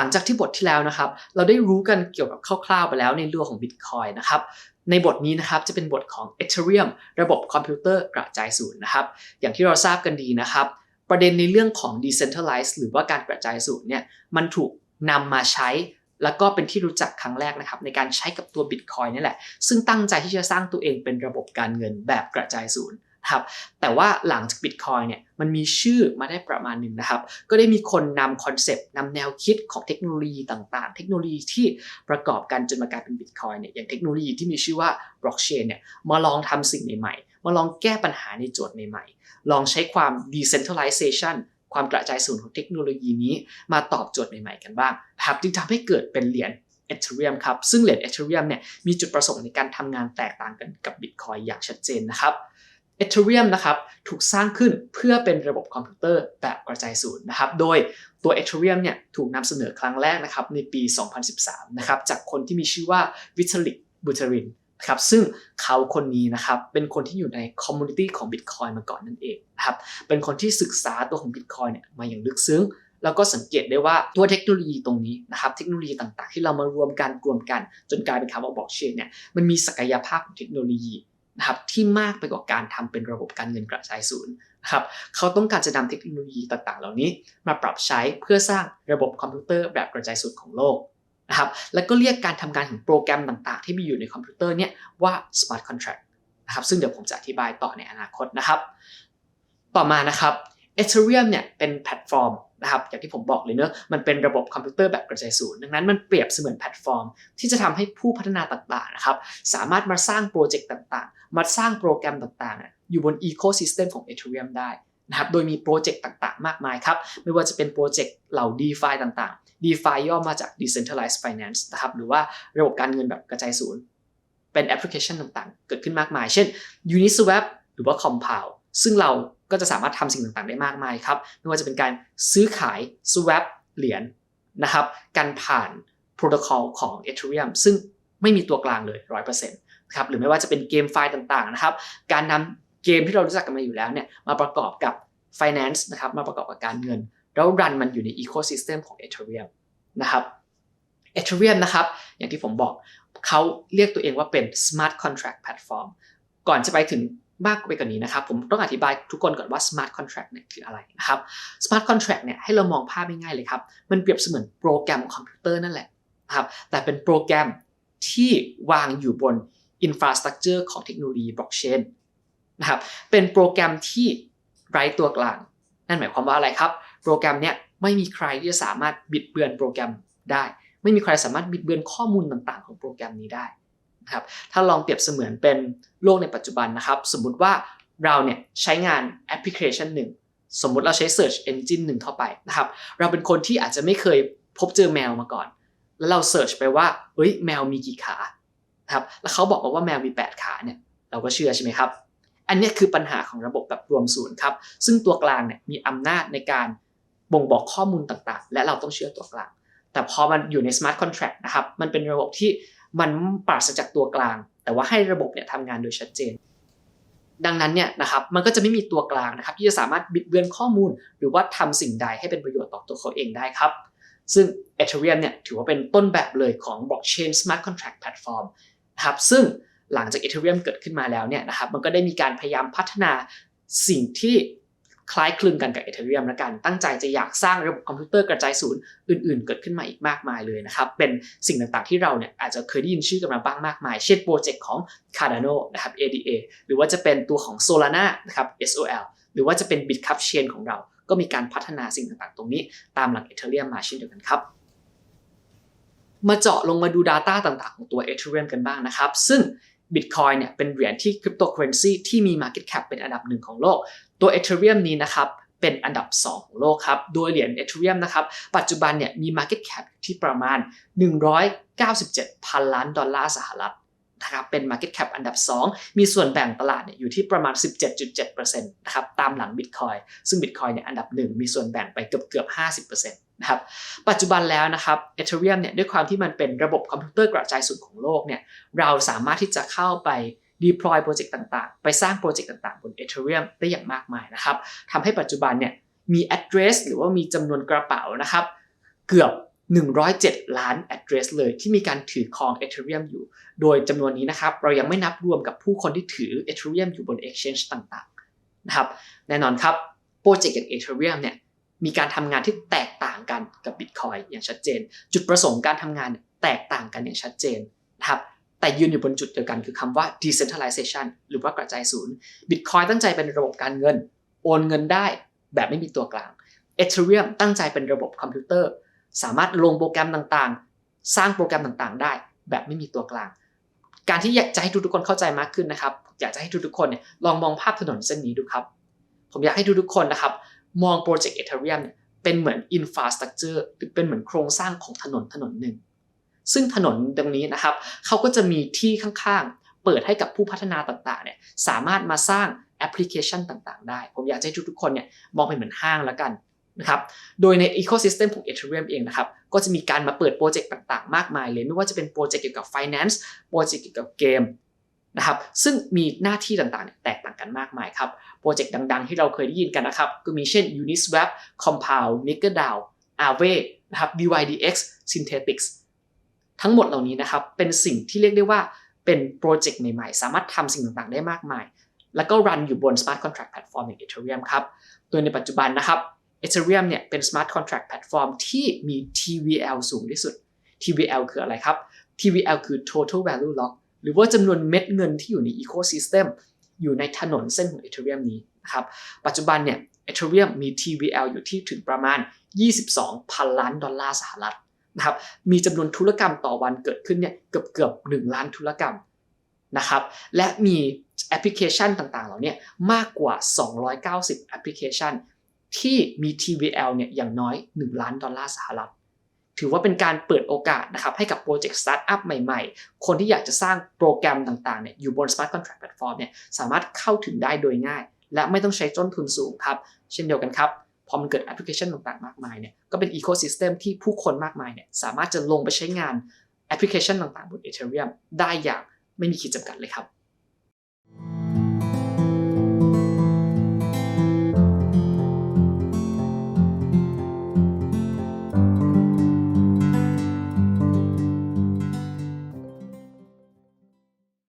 ลังจากที่บทที่แล้วนะครับ เราได้รู้กันเกี่ยวกับคร่าวๆไปแล้วในเรื่องของ Bitcoin นะครับในบทนี้นะครับจะเป็นบทของ Ethereum ระบบคอมพิวเตอร์กระจายศูนย์นะครับ อย่างที่เราทราบกันดีนะครับ ประเด็นในเรื่องของ decentralized หรือว่าการกระจายศูนย์เนี่ยมันถูกนำมาใช้ แล้วก็เป็นที่รู้จักครั้งแรกนะครับ ในการใช้กับตัว Bitcoin นี่แหละ ซึ่งตั้งใจที่จะสร้างตัวเองเป็นระบบการเงินแบบกระจายศูนย์ นะครับแต่ว่าหลังจาก Bitcoin เนี่ยมันมีชื่อมาได้ประมาณหนึ่งนะครับ ก็ได้มีคนนำคอนเซปต์นำแนวคิดของเทคโนโลยีต่างๆ เทคโนโลยีที่ประกอบกันจนมากลายเป็น Bitcoin เนี่ยอย่างเทคโนโลยีที่มีชื่อว่า Blockchain เนี่ยมาลองทำสิ่งใหม่ๆ มาลองแก้ปัญหาในโจทย์ใหม่ๆ ลองใช้ความ decentralization ความกระจายศูนย์ของเทคโนโลยีนี้มาตอบโจทย์ใหม่ๆกันบ้างครับจึงทำให้เกิดเป็นเหรียญ Ethereum ครับซึ่งเหรียญ Ethereum เนี่ยมีจุดประสงค์ในการทำงานแตกต่างกันกับ Bitcoin อย่างชัดเจนนะครับ Ethereum นะครับถูกสร้างขึ้นเพื่อเป็นระบบคอมพิวเตอร์แบบกระจายศูนย์นะครับ โดยตัว Ethereum เนี่ยถูกนำเสนอครั้งแรกนะครับในปี 2013 นะครับจากคนที่มีชื่อว่า Vitalik Buterin นะครับซึ่งเขาคนนี้นะครับเป็นคนที่อยู่ในคอมมูนิตี้ของ Bitcoin มาก่อนนั่นเองนะครับเป็นคนที่ศึกษาตัวของ Bitcoin เนี่ยมาอย่างลึกซึ้ง แล้วก็สังเกตได้ว่าตัวเทคโนโลยีตรงนี้นะครับเทคโนโลยีต่างๆ ที่เรามารวมกันรวมกัน จนกลายเป็นคำว่าบล็อกเชนเนี่ยมันมีศักยภาพของเทคโนโลยี นะครับที่มากไปกว่าการทำเป็นระบบการเงินกระจายศูนย์นะครับเขาต้องการจะนำเทคโนโลยีต่างๆ เหล่านี้ มาปรับใช้เพื่อสร้างระบบคอมพิวเตอร์แบบกระจายศูนย์ของโลกนะครับแล้วก็เรียกการทำงานของโปรแกรมต่าง ๆ ที่มีอยู่ในคอมพิวเตอร์เนี่ยว่า smart contract นะครับซึ่งเดี๋ยวผมจะอธิบายต่อในอนาคตนะครับ ต่อมานะครับ Ethereum เนี่ยเป็นแพลตฟอร์ม นะครับอย่างที่ผมบอกเลยเนอะมันเป็นระบบคอมพิวเตอร์แบบกระจายศูนย์ดังนั้นมันเปรียบเสมือนแพลตฟอร์ม ที่จะทำให้ผู้พัฒนาต่างๆนะครับสามารถมาสร้างโปรเจกต์ต่างๆ มาสร้างโปรแกรมต่างๆ อยู่บนอีโคซิสเต็มของ Ethereum ได้นะครับโดยมีโปรเจกต์ต่างๆ มากมายครับ ไม่ว่าจะเป็นโปรเจกต์เหล่า DeFi ต่างๆ DeFi ย่อมาจาก Decentralized Finance นะครับหรือว่าระบบการเงินแบบกระจายศูนย์ เป็นแอปพลิเคชันต่างๆ เกิดขึ้นมากมาย เช่น Uniswap หรือว่า Compound ซึ่งเรา ก็จะสามารถทำสิ่งต่างๆได้มากมายครับ ไม่ว่าจะเป็นการซื้อขาย swap เหรียญนะครับ การผ่านโปรโตคอลของ Ethereum ซึ่งไม่มีตัวกลางเลย 100%นะครับ หรือไม่ว่าจะเป็นเกมไฟล์ต่างๆนะครับ การนำเกมที่เรารู้จักกันมาอยู่แล้วเนี่ยมาประกอบกับ finance นะครับ มาประกอบกับการเงิน แล้วรันมันอยู่ใน ecosystem ของ Ethereum นะครับ Ethereum นะครับ อย่างที่ผมบอกเขาเรียกตัวเองว่าเป็น smart contract platform ก่อนจะไปถึง มากไปกว่านี้นะครับ ผมต้องอธิบายทุกคนก่อนว่า smart contract เนี่ยคืออะไรนะครับ smart contract เนี่ยให้เรามองภาพง่ายๆเลยครับ มันเปรียบเสมือนโปรแกรมคอมพิวเตอร์นั่นแหละนะครับ แต่เป็นโปรแกรมที่วางอยู่บน infrastructure ของเทคโนโลยีบล็อกเชนนะครับ เป็นโปรแกรมที่ไร้ตัวกลาง นั่นหมายความว่าอะไรครับ โปรแกรมเนี่ยไม่มีใครที่จะสามารถบิดเบือนโปรแกรมได้ ไม่มีใครสามารถบิดเบือนข้อมูลต่างๆ ของโปรแกรมนี้ได้ นะครับถ้าลองเปรียบเสมือนเป็นโลกในปัจจุบันนะครับ สมมุติว่าเราเนี่ยใช้งานแอปพลิเคชันหนึ่งสมมุติเราใช้ Search Engine หนึ่งเข้าไปนะครับ เราเป็นคนที่อาจจะไม่เคยพบเจอแมวมาก่อน แล้วเรา Search ไปว่าเฮ้ยแมวมีกี่ขาครับแล้วเขาบอกว่าแมวมี 8 ขาเนี่ยเราก็เชื่อใช่ไหมครับ อันนี้คือปัญหาของระบบแบบรวมศูนย์ครับ ซึ่งตัวกลางเนี่ยมีอำนาจในการบ่งบอกข้อมูลต่างๆ และเราต้องเชื่อตัวกลาง แต่พอมันอยู่ใน smart contract นะครับ มันเป็นระบบที่ มันปราศจากตัวกลาง แต่ว่าให้ระบบเนี่ยทำงานโดยชัดเจน ดังนั้นเนี่ยนะครับมันก็จะไม่มีตัวกลางนะครับที่จะสามารถบิดเบือนข้อมูล หรือว่าทำสิ่งใดให้เป็นประโยชน์ต่อตัวเขาเองได้ครับ ซึ่ง Ethereum เนี่ยถือว่าเป็นต้นแบบเลยของ blockchain smart contract platform นะครับซึ่งหลังจาก Ethereum เกิดขึ้นมาแล้วเนี่ยนะครับมันก็ได้มีการพยายามพัฒนาสิ่งที่ คล้ายคลึงกันกับ Ethereum ละกัน ตั้งใจจะอยากสร้างระบบคอมพิวเตอร์กระจายศูนย์อื่นๆ เกิดขึ้นมาอีกมากมายเลยนะครับ เป็นสิ่งต่างๆที่เราเนี่ยอาจจะเคยได้ยินชื่อกันมาบ้างมากมาย เช่นโปรเจกต์ของ Cardano นะครับ ADA หรือว่าจะเป็นตัวของ Solana นะครับ SOL หรือว่าจะเป็น Bitcup Chain ของเรา ก็มีการพัฒนาสิ่งต่างๆ ตรงนี้ตามหลัก Ethereum มาเช่นเดียวกันครับมาเจาะลงมาดู Data ต่างๆ ของตัว Ethereum กันบ้างนะครับ ซึ่ง Bitcoin เนี่ยเป็นเหรียญที่คริปโตเคอเรนซีที่มี Market Cap เป็นอันดับหนึ่งของโลก ตัว Ethereum นี้นะครับเป็นอันดับ 2 ของโลกครับ โดยเหรียญ Ethereum นะครับ ปัจจุบันเนี่ยมี Market Cap ที่ประมาณ 197 พันล้านดอลลาร์สหรัฐนะครับ เป็น Market Cap อันดับ 2 มีส่วนแบ่งตลาดเนี่ยอยู่ที่ประมาณ 17.7%นะครับ ตามหลัง Bitcoin ซึ่ง Bitcoin เนี่ยอันดับ 1 มีส่วนแบ่งไปเกือบเกือบ 50%นะครับปัจจุบันแล้วนะครับ Ethereum เนี่ยด้วยความที่มันเป็นระบบคอมพิวเตอร์กระจายศูนย์ของโลกเนี่ยเราสามารถที่จะเข้าไป deploy โปรเจกต์ต่างๆ ไปสร้างโปรเจกต์ต่างๆ บน Ethereum ได้อย่างมากมายนะครับทำให้ปัจจุบันเนี่ยมี address หรือว่ามีจำนวนกระเป๋านะครับ เกือบ 107 ล้าน address เลยที่มีการถือครอง Ethereum อยู่ โดยจำนวนนี้นะครับเรายังไม่นับรวมกับผู้คนที่ถือ Ethereum อยู่บน exchange ต่างๆนะครับแน่นอนครับโปรเจกต์อย่าง Ethereum เนี่ยมีการทำงานที่แตกต่างกันกับ Bitcoin อย่างชัดเจน จุดประสงค์การทำงานแตกต่างกันอย่างชัดเจนนะครับ แต่ยืนอยู่บนจุดเดียวกันคือคำว่า decentralization หรือว่ากระจายศูนย์ Bitcoin ตั้งใจเป็นระบบการเงิน โอนเงินได้แบบไม่มีตัวกลาง Ethereum ตั้งใจเป็นระบบคอมพิวเตอร์ สามารถลงโปรแกรมต่างๆ สร้างโปรแกรมต่างๆ ได้ แบบไม่มีตัวกลาง การที่อยากจะให้ทุกๆคนเข้าใจมากขึ้นนะครับ อยากจะให้ทุกๆคนเนี่ยลองมองภาพถนนเส้นนี้ดูครับ ผมอยากให้ทุกๆคนนะครับ มองโปรเจกต์ Ethereum เนี่ยเป็นเหมือน infrastructure หรือเป็นเหมือนโครงสร้างของถนนถนนหนึ่ง ซึ่งถนนตรงนี้นะครับเขาก็จะมีที่ข้างๆ เปิดให้กับผู้พัฒนาต่างๆเนี่ยสามารถมาสร้างแอปพลิเคชันต่างๆ ได้ ผมอยากให้ทุกๆคนเนี่ยมองเป็นเหมือนห้างแล้วกันนะครับโดยใน ecosystem ของ Ethereum เองนะครับก็จะมีการมาเปิดโปรเจกต์ต่างๆ มากมายเลย ไม่ว่าจะเป็นโปรเจกต์เกี่ยวกับ finance โปรเจกต์เกี่ยวกับเกมนะครับซึ่งมีหน้าที่ต่างๆ แตกต่างกันมากมายครับโปรเจกต์ดังๆ ที่เราเคยได้ยินกันนะครับก็มีเช่น Uniswap Compound MakerDAO Aave นะครับ DYDX Synthetics ทั้งหมดเหล่านี้นะครับเป็นสิ่งที่เรียกได้ว่าเป็นโปรเจกต์ใหม่ๆ สามารถทำสิ่งต่างๆ ได้มากมาย แล้วก็รันอยู่บน Smart Contract Platform อย่าง Ethereum ครับ โดยในปัจจุบันนะครับ Ethereum เนี่ยเป็น Smart Contract Platform ที่มี TVL สูงที่สุด TVL คืออะไรครับ TVL คือ Total Value Lock หรือว่าจำนวนเม็ดเงินที่อยู่ใน Ecosystem อยู่ในถนนเส้นของ Ethereum นี้นะครับ ปัจจุบันเนี่ย Ethereum มี TVL อยู่ที่ถึงประมาณ 22 พันล้านดอลลาร์สหรัฐ นะครับมีจำนวนธุรกรรมต่อวันเกิดขึ้นเนี่ยเกือบเกือบ1ล้านธุรกรรมนะครับและมีแอปพลิเคชันต่างๆ เหล่านี้มากกว่า 290 แอปพลิเคชัน ที่มี TVL เนี่ยอย่างน้อย 1 ล้านดอลลาร์สหรัฐ ถือว่าเป็นการเปิดโอกาสนะครับให้กับโปรเจกต์สตาร์ทอัพใหม่ๆ คนที่อยากจะสร้างโปรแกรมต่างๆเนี่ยอยู่บน Smart Contract Platform เนี่ยสามารถเข้าถึงได้โดยง่าย และไม่ต้องใช้ต้นทุนสูงครับ เช่นเดียวกันครับ พอมันเกิดแอปพลิเคชันต่างๆ มากมายเนี่ยก็เป็นอีโคซิสเต็มที่ผู้คนมากมายเนี่ยสามารถจะลงไปใช้งานแอปพลิเคชันต่างๆ บน Ethereum ได้อย่างไม่มีขีดจำกัดเลยครับ